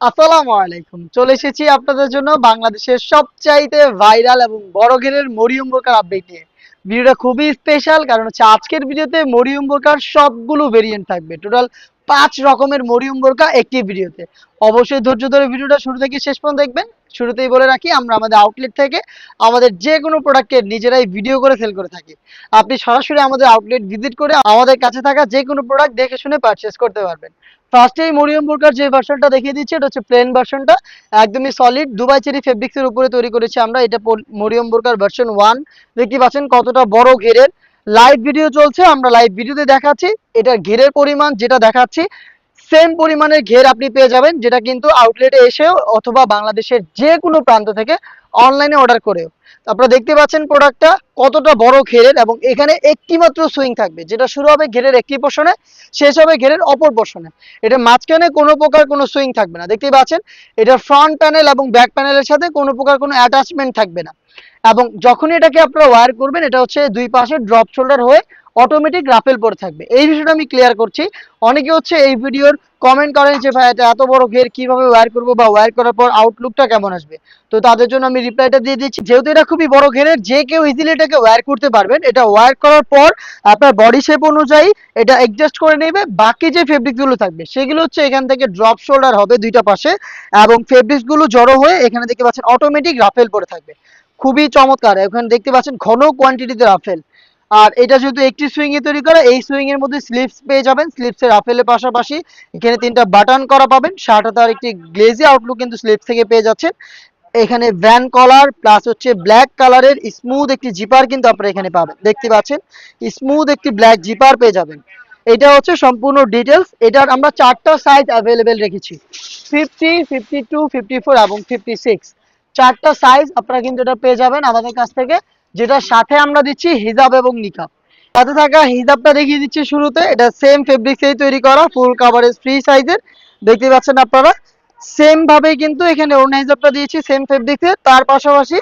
আসসালামু আলাইকুম। চলে এসেছি আপনাদের জন্য বাংলাদেশের সবচাইতে ভাইরাল এবং বড় ঘেরের মরিয়ম বোরকার আপডেট নিয়ে। ভিডিওটা খুবই স্পেশাল কারণ হচ্ছে আজকের ভিডিওতে মরিয়ম বোরকার সবগুলো ভেরিয়েন্ট থাকবে। টোটাল পাঁচ রকমের মরিয়ম বোরকা একটি ভিডিওতে। অবশ্যই ধৈর্য ধরে ভিডিওটা শুরু থেকে শেষ পর্যন্ত দেখবেন। শুরুতেই বলে রাখি, আমরা আমাদের আউটলেট থেকে আমাদের যে কোনো প্রোডাক্টের নিজেরাই ভিডিও করে সেল করে থাকি। আপনি সরাসরি আমাদের আউটলেট ভিজিট করে আমাদের কাছে থাকা যে কোনো প্রোডাক্ট দেখে শুনে পারচেস করতে পারবেন। ফার্স্টেই মরিয়ম বোরকার যে ভার্সনটা দেখিয়ে দিচ্ছি, এটা হচ্ছে প্লেন ভার্সনটা একদমই সলিড দুবাই চেরি ফেব্রিক্সের উপরে তৈরি করেছি আমরা। এটা মরিয়ম বোরকার ভার্সন ওয়ান দেখতে পাচ্ছেন কতটা বড় ঘেরের। লাইভ ভিডিও চলছে আমরা লাইভ ভিডিওতে দেখাচ্ছি। এটা ঘেরের পরিমাণ যেটা দেখাচ্ছি সেম পরিমাণের ঘের আপনি পেয়ে যাবেন, যেটা কিন্তু আউটলেটে এসেও অথবা বাংলাদেশের যে কোনো প্রান্ত থেকে অনলাইনে অর্ডার করেও। আপনারা দেখতে পাচ্ছেন প্রোডাক্টটা কতটা বড় ঘেরের এবং এখানে একটি মাত্র সুইং থাকবে, যেটা শুরু হবে ঘেরের একটি পোর্শনে শেষ হবে ঘেরের অপর পোর্শনে এটা মাঝখানে কোনো প্রকার কোনো সুইং থাকবে না। দেখতেই পাচ্ছেন, এটা ফ্রন্ট প্যানেল এবং ব্যাক প্যানেলের সাথে কোনো প্রকার কোনো অ্যাটাচমেন্ট থাকবে না। এবং যখনই এটাকে আপনারা ওয়্যার করবেন, এটা হচ্ছে দুই পাশে ড্রপ শোল্ডার হয়ে অটোমেটিক রাফেল পরে থাকবে। এই বিষয়টা আমি ক্লিয়ার করছি। অনেকে হচ্ছে এই ভিডিওর কমেন্ট করেন যে, ভাই, এটা এত বড় ঘের, কীভাবে ওয়্যার করব বা ওয়্যার করার পর আউটলুকটা কেমন আসবে? তো তাদের জন্য আমি রিপ্লাইটা দিয়ে দিচ্ছি। যেহেতু এটা খুবই বড় ঘেরের, যে কেউ ইজিলি এটাকে ওয়্যার করতে পারবেন। এটা ওয়্যার করার পর আপনার বডি শেপ অনুযায়ী এটা অ্যাডজাস্ট করে নেবে। বাকি যে ফেব্রিকগুলো থাকবে, সেগুলো হচ্ছে এখান থেকে ড্রপ শোল্ডার হবে দুইটা পাশে এবং ফেব্রিক্সগুলো জড়ো হয়ে এখানে দেখতে পাচ্ছেন অটোমেটিক রাফেল পরে থাকবে। খুবই চমৎকার। এখানে দেখতে পাচ্ছেন ঘন কোয়ান্টিটিতে রাফেল আর এটা যেহেতু একটি সুইং এ তৈরি করা, এই সুইং এর মধ্যে স্লিপস পেয়ে যাবেন। স্লিপসের রাফেলের পাশাপাশি এখানে তিনটা বাটন করা পাবেন। শার্টে তার একটি গ্লেজি আউটলুক কিন্তু স্লিপস থেকে পেয়ে যাচ্ছেন। এখানে ভ্যান কলার প্লাস হচ্ছে ব্ল্যাক কালারের স্মুথ একটি জিপার কিন্তু আপনারা এখানে পাবেন। দেখতে পাচ্ছেন? স্মুথ একটি ব্ল্যাক জিপার পেয়ে যাবেন। এটা হচ্ছে সম্পূর্ণ ডিটেলস এটার আমরা চারটা সাইজ অ্যাভেলেবেল রেখেছি। Fifty fifty two fifty four এবং ফিফটি সিক্স চারটা সাইজ আপনারা কিন্তু এটা পেয়ে যাবেন আমাদের কাছ থেকে। যেটার সাথে আমরা দিচ্ছি হিজাব এবং নিকাব। সাথে থাকা হিজাবটা দেখিয়ে দিচ্ছি শুরুতে। এটা সেম ফেব্রিক্সেই তৈরি করা ফুল কাভারেজ ফ্রি সাইজের দেখতে পাচ্ছেন আপনারা? সেম ভাবে কিন্তু এখানে অন্য হিজাবটা দিয়েছি সেম ফেব্রিক্সের তার পাশাপাশি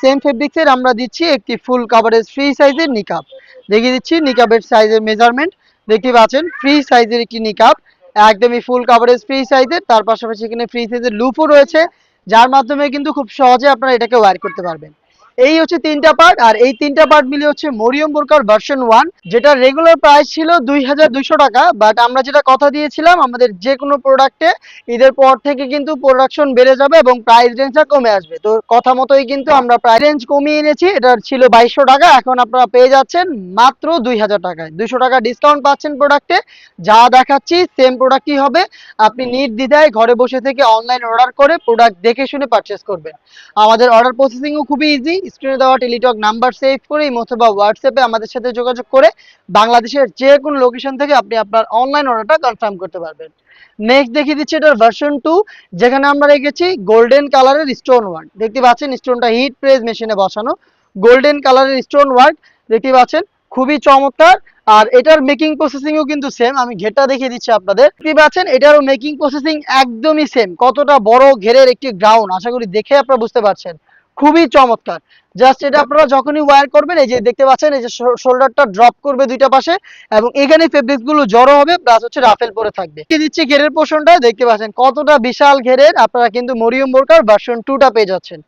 সেম ফেব্রিক্সের আমরা দিচ্ছি একটি ফুল কাভারেজ ফ্রি সাইজের নিকাব। দেখিয়ে দিচ্ছি নিকাবের সাইজের মেজারমেন্ট দেখতে পাচ্ছেন ফ্রি সাইজের একটি নিকাব। একদমই ফুল কাভারেজ ফ্রি সাইজের তার পাশাপাশি এখানে ফ্রি সাইজের লুপও রয়েছে। যার মাধ্যমে কিন্তু খুব সহজে আপনারা এটাকে ওয়্যার করতে পারবেন। এই হচ্ছে তিনটা পার্ট আর এই তিনটা পার্ট মিলে হচ্ছে মরিয়ম বোরকার ভার্সন ওয়ান যেটা রেগুলার প্রাইস ছিল দুই হাজার দুইশো টাকা বাট আমরা যেটা কথা দিয়েছিলাম, আমাদের যে কোনো প্রোডাক্টে ঈদের পর থেকে কিন্তু প্রোডাকশন বেড়ে যাবে এবং প্রাইস রেঞ্জটা কমে আসবে। তো কথা মতোই কিন্তু আমরা প্রাইস রেঞ্জ কমিয়ে এনেছি, এটা ছিল বাইশশো টাকা, এখন আপনারা পেয়ে যাচ্ছেন মাত্র দুই হাজার টাকায়। দুইশো টাকা ডিসকাউন্ট পাচ্ছেন প্রোডাক্টে যা দেখাচ্ছি সেম প্রোডাক্টই হবে। আপনি নির্দ্বিধায় ঘরে বসে থেকে অনলাইন অর্ডার করে প্রোডাক্ট দেখে শুনে পারচেস করবেন। আমাদের অর্ডার প্রসেসিংও খুবই ইজি স্ক্রিনে দেওয়া টেলিটক নাম্বার সেভ করে অথবা হোয়াটসঅ্যাপে আমাদের সাথে যোগাযোগ করে বাংলাদেশের যে কোনো লোকেশন থেকে আপনি আপনার অনলাইন অর্ডারটা কনফার্ম করতে পারবেন। নেক্সট দেখিয়ে দিচ্ছি এটার ভার্সন টু যেখানে আমরা রেখেছি গোল্ডেন কালারের স্টোন ওয়ার্ক দেখতে পাচ্ছেন স্টোনটা হিট প্রেস মেশিনে বসানো। গোল্ডেন কালারের স্টোন ওয়ার্ক দেখতে পাচ্ছেন, খুবই চমৎকার। আর এটার মেকিং প্রসেসিংও কিন্তু সেম আমি ঘেরটা দেখিয়ে দিচ্ছি আপনাদের। দেখতে পাচ্ছেন, এটারও মেকিং প্রসেসিং একদমই সেম কতটা বড় ঘেরের একটি গ্রাউন্ড আশা করি দেখে আপনারা বুঝতে পারছেন। খুবই চমৎকার। জাস্ট এটা আপনারা যখনই ওয়্যার করবেন, এই যে দেখতে পাচ্ছেন, এই যে শোল্ডারটা ড্রপ করবে দুইটা পাশে, এবং এখানে ফেব্রিক্সগুলো জড়ো হবে প্লাস হচ্ছে রাফেল পরে থাকবে। দিচ্ছি ঘেরের পোর্শনটা দেখতে পাচ্ছেন কতটা বিশাল ঘেরের, আপনারা কিন্তু মরিয়ম বোরকার ভার্সন টুটা পেয়ে যাচ্ছেন।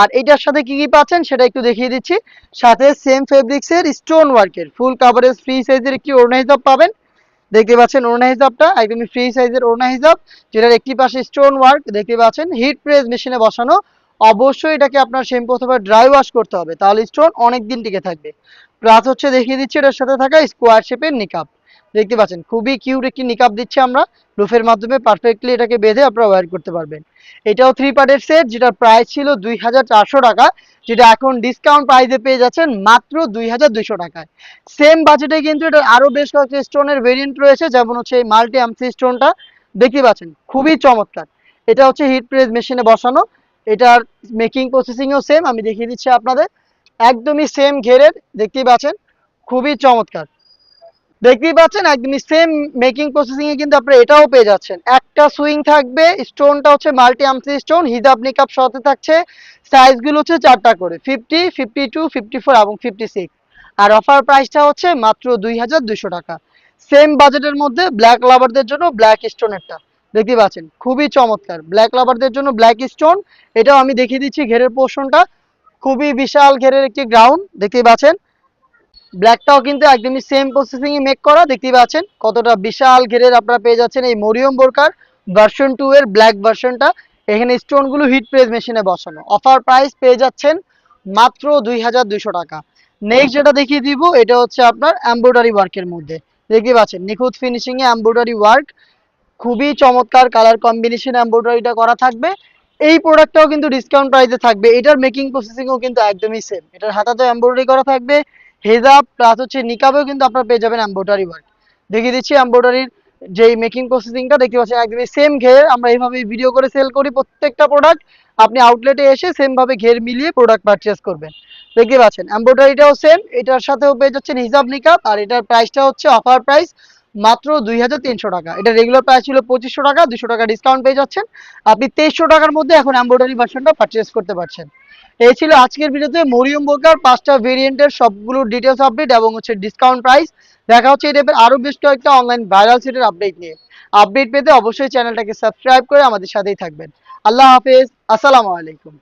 আর এটার সাথে কি কি পাচ্ছেন, সেটা একটু দেখিয়ে দিচ্ছি। সাথে সেম ফেব্রিক্সের স্টোন ওয়ার্কের ফুল কাভারেজ ফ্রি সাইজের একটি ওড়না হিসাব পাবেন। দেখতে পাচ্ছেন ওড়না হিসাবটা, একদমই ফ্রি সাইজের ওড়না হিসাব, যেটার একটি পাশে স্টোন ওয়ার্ক দেখতে পাচ্ছেন হিট প্রেস মেশিনে বসানো অবশ্যই এটাকে আপনার শ্যাম্পু অথবা ড্রাই ওয়াশ করতে হবে, তাহলে স্টোন অনেক দিন টিকে থাকবে। প্লাস হচ্ছে দেখিয়ে দিচ্ছি এটার সাথে থাকা স্কোয়ার শেপের নিকাপ দেখতে পাচ্ছেন, খুবই কিউট একটি নিকাপ দিচ্ছি আমরা রুফের মাধ্যমে পারফেক্টলি এটাকে বেঁধে আপনারা ওয়্যার করতে পারবেন। এটাও থ্রি পার্টের সেট যেটার প্রাইস ছিল দুই হাজার চারশো টাকা, যেটা এখন ডিসকাউন্ট প্রাইসে পেয়ে যাচ্ছেন মাত্র দুই হাজার দুইশো টাকায়। সেম বাজেটে কিন্তু এটা আরও বেশ কয়েকটি স্টোনের ভেরিয়েন্ট রয়েছে, যেমন হচ্ছে এই মাল্টি আমসি স্টোনটা দেখতে পাচ্ছেন, খুবই চমৎকার। এটা হচ্ছে হিট প্রেস মেশিনে বসানো। এটার মেকিং প্রসেসিংও সেম আমি দেখিয়ে দিচ্ছি আপনাদের। একদমই সেম ঘেরের, দেখতেই পাচ্ছেন? খুবই চমৎকার। দেখতেই পাচ্ছেন? একদমই সেম মেকিং প্রসেসিং এ কিন্তু আপনারা এটাও পেয়ে যাচ্ছেন। একটা সুইং থাকবে স্টোনটা হচ্ছে মাল্টি আমসি স্টোন হিজাব নিকাপ সাথে থাকছে। সাইজগুলো হচ্ছে চারটা করে fifty fifty two fifty four এবং ফিফটি সিক্স আর অফার প্রাইসটা হচ্ছে মাত্র দুই হাজার দুইশো টাকা। সেম বাজেটের মধ্যে ব্ল্যাক লাভারদের জন্য ব্ল্যাক স্টোনেরটা দেখতে পাচ্ছেন, খুবই চমৎকার। ব্ল্যাক লাভারদের জন্য ব্ল্যাক স্টোন এটাও আমি দেখিয়ে দিচ্ছি ঘেরের পোর্শনটা খুবই বিশাল ঘেরের একটি গ্রাউন্ড দেখতেই পাচ্ছেন। ব্ল্যাকটাও কিন্তু একদমই সেম প্রসেসিং এ মেক করা, দেখতেই পাচ্ছেন। কতটা বিশাল ঘেরের আপনারা পেয়ে যাচ্ছেন এই মরিয়ম বোরকার ভার্সন টু এর ব্ল্যাক ভার্সনটা এখানে স্টোনগুলো হিট প্রেস মেশিনে বসানো। অফার প্রাইস পেয়ে যাচ্ছেন মাত্র দুই হাজার দুইশো টাকা। নেক্সট যেটা দেখিয়ে দিব, এটা হচ্ছে আপনার এমব্রয়ডারি ওয়ার্কের মধ্যে। দেখতে পাচ্ছেন, নিখুঁত ফিনিশিং এ এমব্রয়ডারি ওয়ার্ক খুবই চমৎকার কালার কম্বিনেশন এমব্রয়ডারিটা করা থাকবে। এই প্রোডাক্টটাও কিন্তু ডিসকাউন্ট প্রাইসে থাকবে। এটার মেকিং প্রসেসিংও কিন্তু একদমই সেম এটার হাতাতেও এমব্রয়ডারি করা থাকবে। হেজাব প্লাস হচ্ছে নিকাবেও কিন্তু আপনারা পেয়ে যাবেন এমব্রয়ডারি ওয়ার্ক দেখিয়ে দিচ্ছি এমব্রয়ডারির যেই মেকিং প্রসেসিংটা দেখতে পাচ্ছেন একদমই সেম ঘের। আমরা এইভাবে ভিডিও করে সেল করি প্রত্যেকটা প্রোডাক্ট আপনি আউটলেটে এসে সেম ভাবে ঘের মিলিয়ে প্রোডাক্ট পারচেস করবেন। দেখতে পাচ্ছেন এমব্রয়ডারিটাও সেম এটার সাথেও পেয়ে যাচ্ছেন হিজাব নিকাব আর এটার প্রাইসটা হচ্ছে অফার প্রাইস মাত্র দুই হাজার তিনশো টাকা। এটা রেগুলার প্রাইস ছিল পঁচিশশো টাকা, দুশো টাকা ডিসকাউন্ট পেয়ে যাচ্ছেন। আপনি তেইশশো টাকার মধ্যে এখন এমব্রয়ডারি ভার্সনটা পারচেস করতে পারছেন। এই ছিল আজকের ভিডিওতে মরিয়ম বোকার পাঁচটা ভেরিয়েন্টের সবগুলো ডিটেলস আপডেট এবং হচ্ছে ডিসকাউন্ট প্রাইস দেখা হচ্ছে এই টাইপের আরও বেশ কয়েকটা অনলাইন ভাইরাল সেটের আপডেট নিয়ে। আপডেট পেতে অবশ্যই চ্যানেলটাকে সাবস্ক্রাইব করে আমাদের সাথেই থাকবেন। আল্লাহ হাফেজ, আসসালামু আলাইকুম।